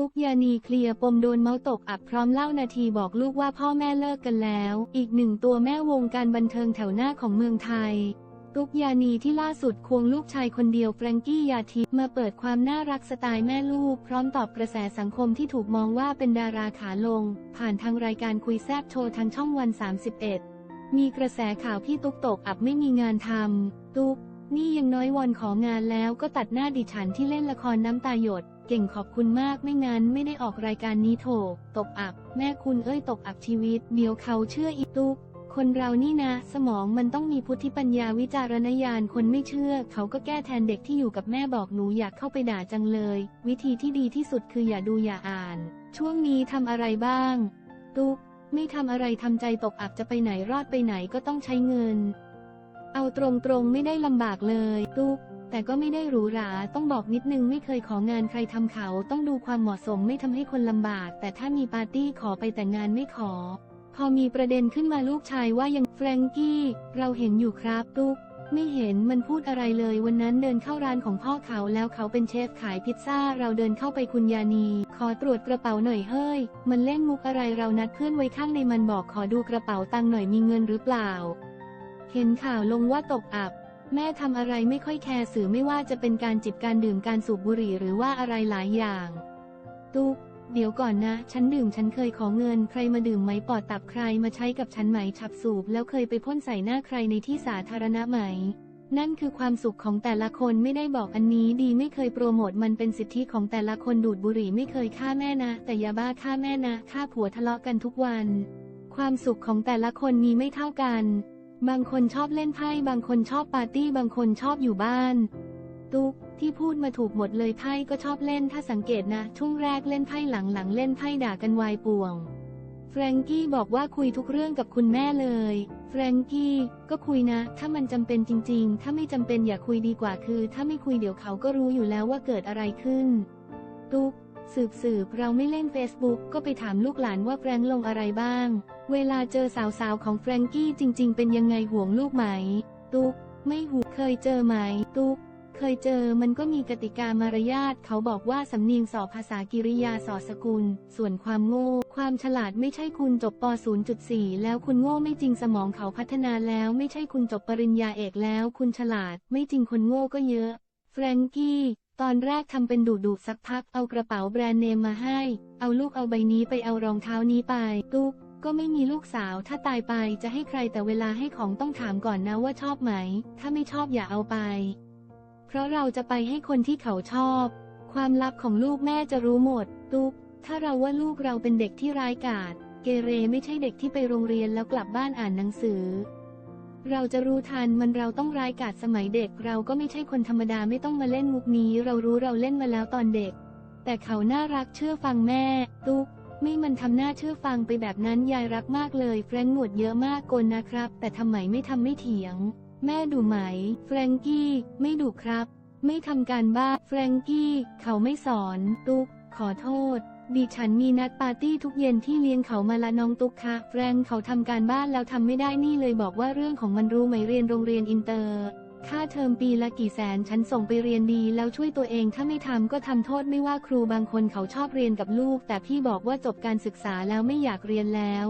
ตุกยานีเคลียร์ปมโดนเมาตกอับพร้อมเล่านาทีบอกลูกว่าพ่อแม่เลิกกันแล้ว อีกหนึ่งตัวแม่วงการบันเทิงแถวหน้าของเมืองไทย ตุกยานีที่ล่าสุดควงลูกชายคนเดียวแฟรงกี้ยาทิพมาเปิดความน่ารักสไตล์แม่ลูก พร้อมตอบกระแสสังคมที่ถูกมองว่าเป็นดาราขาลง ผ่านทางรายการคุยแซบโชว์ทางช่องวัน 31 มีกระแสข่าวพี่ตุ๊กตกอับไม่มีงานทำตุ๊ก นี่ยังน้อยวอนของานแล้วก็ตัดหน้าดิฉันที่เล่นละครน้ำตาหยด เก่งขอบคุณมากไม่งั้นไม่ได้ออกรายการนี้โถตกอับ แม่คุณเอ้ยตกอับชีวิต เดี๋ยวเขาเชื่ออีตุกคนเรานี่นะ สมองมันต้องมีพุทธิปัญญาวิจารณญาณคนไม่เชื่อ เขาก็แก้แทนเด็กที่อยู่กับแม่บอกหนูอยากเข้าไปด่าจังเลย วิธีที่ดีที่สุดคืออย่าดูอย่าอ่าน ช่วงนี้ทำอะไรบ้าง ตุกไม่ทำอะไรทำใจตกอับจะไปไหนรอดไปไหนก็ต้องใช้เงิน เอาตรงๆไม่ได้ลำบากเลยตุ๊กแต่ก็ไม่ได้หรูหราต้องบอกนิดนึงไม่เคยของานใครทำเขาต้องดูความเหมาะสมไม่ทำให้คนลำบาก แต่ถ้ามีปาร์ตี้ขอไปแต่งงานไม่ขอ พอมีประเด็นขึ้นมาลูกชายว่ายังแฟรงกี้เราเห็นอยู่ครับตุ๊กไม่เห็นมันพูดอะไรเลยวันนั้นเดินเข้าร้านของพ่อเขาแล้วเขาเป็นเชฟขายพิซซ่า เราเดินเข้าไปคุณยานี ขอตรวจกระเป๋าหน่อยเฮ้ย มันเล่นมุกอะไรเรานัดเพื่อนไว้ข้างในมันบอกขอดูกระเป๋าตังหน่อยมีเงินหรือเปล่า เห็นข่าวลงว่าตกอับ แม่ทำอะไรไม่ค่อยแคร์สื่อไม่ว่าจะเป็นการจิบการดื่มการสูบบุหรี่หรือว่าอะไรหลายอย่าง ตุ๊กเดี๋ยวก่อนนะ ฉันดื่มฉันเคยขอเงินใครมาดื่มไหมปอดตับใครมาใช้กับฉันไหมฉับสูบแล้วเคยไปพ่นใส่หน้าใครในที่สาธารณะไหม นั่นคือความสุขของแต่ละคนไม่ได้บอกอันนี้ดีไม่เคยโปรโมทมันเป็นสิทธิของแต่ละคนดูดบุหรี่ไม่เคยฆ่าแม่นะ แต่ยาบ้าฆ่าแม่นะฆ่าผัวทะเลาะกันทุกวัน ความสุขของแต่ละคนมีไม่เท่ากัน บางคนชอบเล่นไพ่ บางคนชอบปาร์ตี้ บางคนชอบอยู่บ้าน ตุ๊กที่พูดมาถูกหมดเลยไพ่ก็ชอบเล่นถ้าสังเกตนะ ช่วงแรกเล่นไพ่หลังๆเล่นไพ่ด่ากันวายป่วง แฟรงกี้บอกว่าคุยทุกเรื่องกับคุณแม่เลย แฟรงกี้ ก็คุยนะ ถ้ามันจำเป็นจริง ๆ ถ้าไม่จำเป็นอย่าคุยดีกว่าคือ ถ้าไม่คุยเดี๋ยวเขาก็รู้อยู่แล้วว่าเกิดอะไรขึ้น ตุ๊ก สืบสืบเราไม่เล่น Facebook ก็ไปถามลูกหลานว่าแฟรงลงอะไรบ้าง เวลาเจอสาวๆของแฟรงกี้จริง ๆ เป็นยังไงห่วงลูกไหม ตุ๊ก ไม่หูเคยเจอไหม ตุ๊ก เคยเจอมันก็มีกติกามารยาทเขาบอกว่าสำเนียงสอบภาษากิริยาสอสกุล ส่วนความโง่ ความฉลาดไม่ใช่คุณจบป .0.4 แล้วคุณโง่ไม่จริงสมองเขาพัฒนาแล้วไม่ใช่คุณจบปริญญาเอกแล้ว คุณฉลาด ไม่จริงคนโง่ก็เยอะ แฟรงกี้ ตอนแรกทำเป็นดูดูสักพักเอากระเป๋าแบรนด์เนมมาให้ เอาลูกเอาใบนี้ไปเอารองเท้านี้ไปตุ๊กก็ไม่มีลูกสาวถ้าตายไปจะให้ใครแต่เวลาให้ของต้องถามก่อนนะว่าชอบไหม ถ้าไม่ชอบอย่าเอาไป เพราะเราจะไปให้คนที่เขาชอบ ความลับของลูกแม่จะรู้หมด ตุ๊กถ้าเราว่าลูกเราเป็นเด็กที่ร้ายกาจเกเรไม่ใช่เด็กที่ไปโรงเรียนแล้วกลับบ้านอ่านหนังสือ เราจะรู้ทันมันเราต้องร้ายกาจสมัยเด็ก เราก็ไม่ใช่คนธรรมดาไม่ต้องมาเล่นมุกนี้ เรารู้เราเล่นมาแล้วตอนเด็ก แต่เขาน่ารักเชื่อฟังแม่ ตุ๊กไม่มันทำหน้าเชื่อฟังไปแบบนั้นยายรักมากเลย แฟรงค์หนวดเยอะมากโกนนะครับ แต่ทำไมไม่ทำไม่เถียง แม่ดูไหม แฟรงกี้ ไม่ดูครับ ไม่ทำการบ้านแฟรงกี้ เขาไม่สอน ตุ๊ก ขอโทษ ดิฉันมีนัดปาร์ตี้ทุกเย็นที่เลี้ยงเขามาละน้องตุ๊กคะแฟรงเขาทำการบ้านแล้วทำไม่ได้นี่เลยบอกว่าเรื่องของมันรู้ไหมเรียนโรงเรียนอินเตอร์ ค่าเทอมปีละกี่แสนฉันส่งไปเรียนดีแล้วช่วยตัวเองถ้าไม่ทำก็ทำโทษไม่ว่าครูบางคนเขาชอบเรียนกับลูก แต่พี่บอกว่าจบการศึกษาแล้วไม่อยากเรียนแล้ว